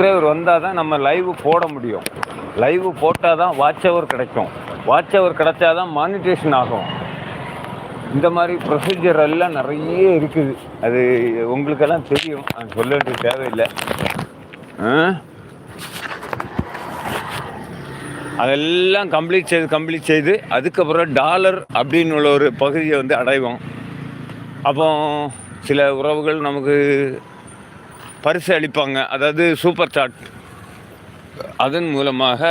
Subscriber வந்தால் தான் நம்ம லைவ் போட முடியும். லைவ் போட்டால் தான் வாட்ச் ஹவர் கிடைக்கும். வாட்ச் ஹவர் கிடைச்சா தான் மானிட்டேஷன் ஆகும். இந்த மாதிரி ப்ரொசீஜர் எல்லாம் நிறைய இருக்குது. அது உங்களுக்கெல்லாம் தெரியும். நான் சொல்ல வேண்டிய தேவையில்லை. அதெல்லாம் கம்ப்ளீட் செய்து கம்ப்ளீட் செய்து அதுக்கப்புறம் டாலர் அப்படின்னு உள்ள ஒரு பகுதியை வந்து அடைவோம். அப்போ சில உறவுகள் நமக்கு பரிசு அளிப்பாங்க அதாவது சூப்பர் சாட் அதன் மூலமாக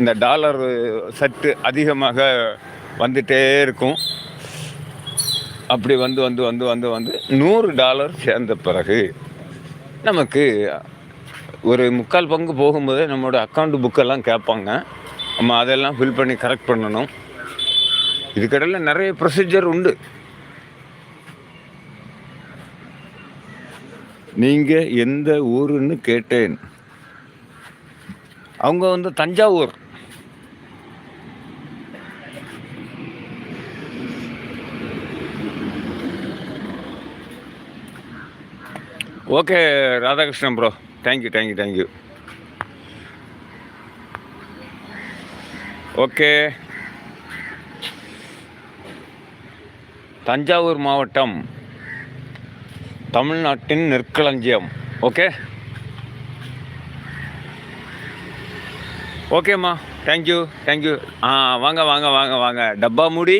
இந்த டாலர் சற்று அதிகமாக வந்துட்டே இருக்கும். அப்படி வந்து வந்து வந்து வந்து வந்து நூறு டாலர் சேர்ந்த பிறகு நமக்கு ஒரு முக்கால் பங்கு போகும்போதே நம்மளோட அக்கௌண்ட் புக்கெல்லாம் கேட்பாங்க. நம்ம அதெல்லாம் ஃபில் பண்ணி கரெக்ட் பண்ணணும். இதுக்கடையில் நிறைய ப்ரொசீஜர் உண்டு. நீங்கள் எந்த ஊருன்னு கேட்டேன். அவங்க வந்து Thanjavur. Okay Radhakrishnan bro thank you thank you thank you okay. Thanjavur மாவட்டம். தமிழ்நாட்டின் நெற்களஞ்சியம். ஓகே ஓகேம்மா தேங்க்யூ தேங்க்யூ ஆ வாங்க வாங்க வாங்க வாங்க. டப்பா மூடி.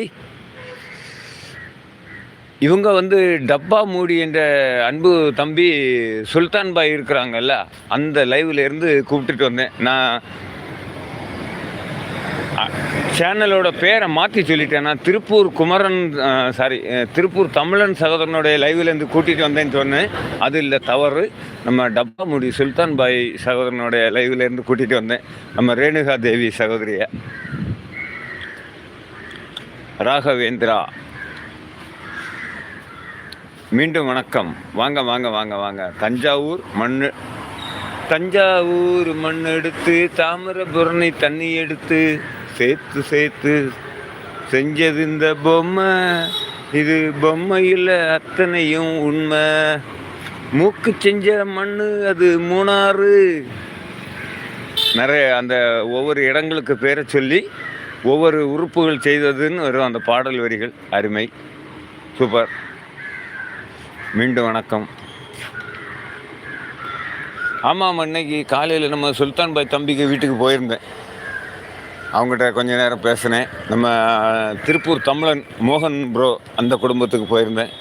இவங்க வந்து டப்பா மூடி என்ற அன்பு தம்பி சுல்தான் பாய் இருக்கிறாங்கல்ல அந்த லைவ்ல இருந்து கூப்பிட்டுட்டு வந்தேன். நான் சேனலோட பேரை மாற்றி சொல்லிட்டேன். நான் திருப்பூர் குமரன் சாரி திருப்பூர் தமிழன் சகோதரனுடைய லைவ்லேருந்து கூட்டிகிட்டு வந்தேன்னு சொன்னேன். அது இல்லை தவறு. நம்ம டப்பா முடி சுல்தான் பாய் சகோதரனுடைய லைவ்லேருந்து கூட்டிகிட்டு வந்தேன். நம்ம ரேணுகா தேவி சகோதரியை. ராகவேந்திரா. மீண்டும் வணக்கம். வாங்க வாங்க வாங்க வாங்க. தஞ்சாவூர் மண் தஞ்சாவூர் மண் எடுத்து தாமிரபுரணி தண்ணி எடுத்து சேர்த்து சேர்த்து செஞ்சது இந்த பொம்மை. இது பொம்மையில் அத்தனையும் உண்மை. மூக்கு செஞ்ச மண் அது மூணாறு. நிறைய அந்த ஒவ்வொரு இடங்களுக்கு பேரை சொல்லி ஒவ்வொரு உறுப்புகள் செய்ததுன்னு வரும் அந்த பாடல் வரிகள். அருமை. சூப்பர். மீண்டும் வணக்கம். ஆமாம் அன்னைக்கு காலையில் நம்ம சுல்தான் பாய் தம்பிக்கு வீட்டுக்கு போயிருந்தேன். அவங்ககிட்ட கொஞ்ச நேரம் பேசினேன். நம்ம திருப்பூர் தமிழன் மோகன் ப்ரோ அந்த குடும்பத்துக்கு போயிருந்தேன்.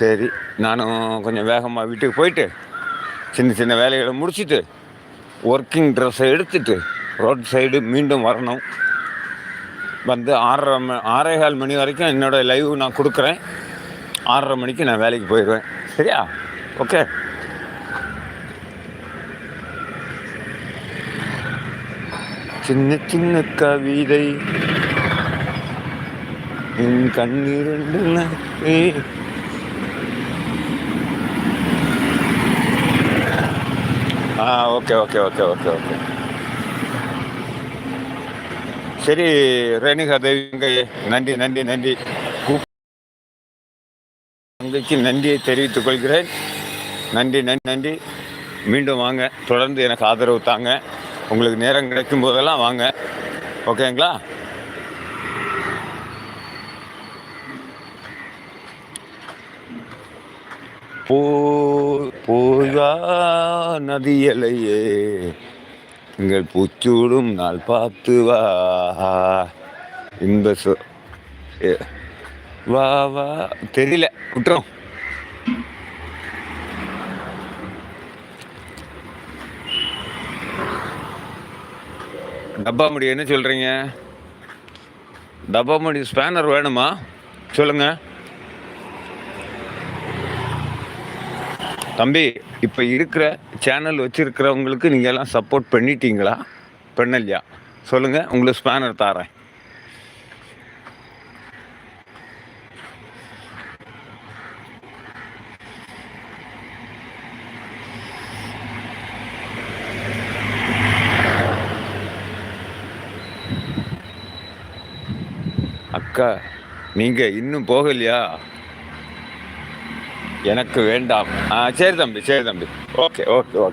சரி நானும் கொஞ்சம் வேகமாக வீட்டுக்கு போயிட்டு சின்ன சின்ன வேலைகளை முடிச்சுட்டு ஒர்க்கிங் ட்ரெஸ்ஸை எடுத்துட்டு ரோட் சைடு மீண்டும் வரணும். வந்து ஆறரை ம ஆறே கால் மணி வரைக்கும் என்னோடய லைவ் நான் கொடுக்குறேன். ஆறரை மணிக்கு நான் வேலைக்கு போயிடுவேன். சரியா? ஓகே சின்ன சின்ன கவிதை. என் கண்ணீரண்டு ஆ okay okay okay okay okay. சரி ரேணுகா தேவி நன்றி நன்றி நன்றி. தங்கைக்கு நன்றியை தெரிவித்துக் கொள்கிறேன். நன்றி நன்றி நன்றி. மீண்டும் வாங்க. தொடர்ந்து எனக்கு ஆதரவு தாங்க. உங்களுக்கு நேரம் கிடைக்கும் போதெல்லாம் வாங்க. ஓகேங்களா? போ போயா நதியலையே எங்கள் பூச்சூடும் நாள் பார்த்து வா. இன்ப சொ ஏ- வா வா. தெரியல விட்டுறோம் டப்பா முடி என்ன சொல்கிறீங்க டப்பா முடி ஸ்பேனர் வேணுமா? சொல்லுங்க. தம்பி இப்போ இருக்கிற சேனல் வச்சுருக்கிறவங்களுக்கு நீங்கள் எல்லாம் சப்போர்ட் பண்ணிட்டீங்களா? பண்ணலையா? சொல்லுங்கள் உங்களுக்கு ஸ்பேனர் தாரேன். அக்கா நீங்கள் இன்னும் போகலையா? எனக்கு வேண்டாம். ஆ சரி தம்பி சரி தம்பி. Okay okay okay.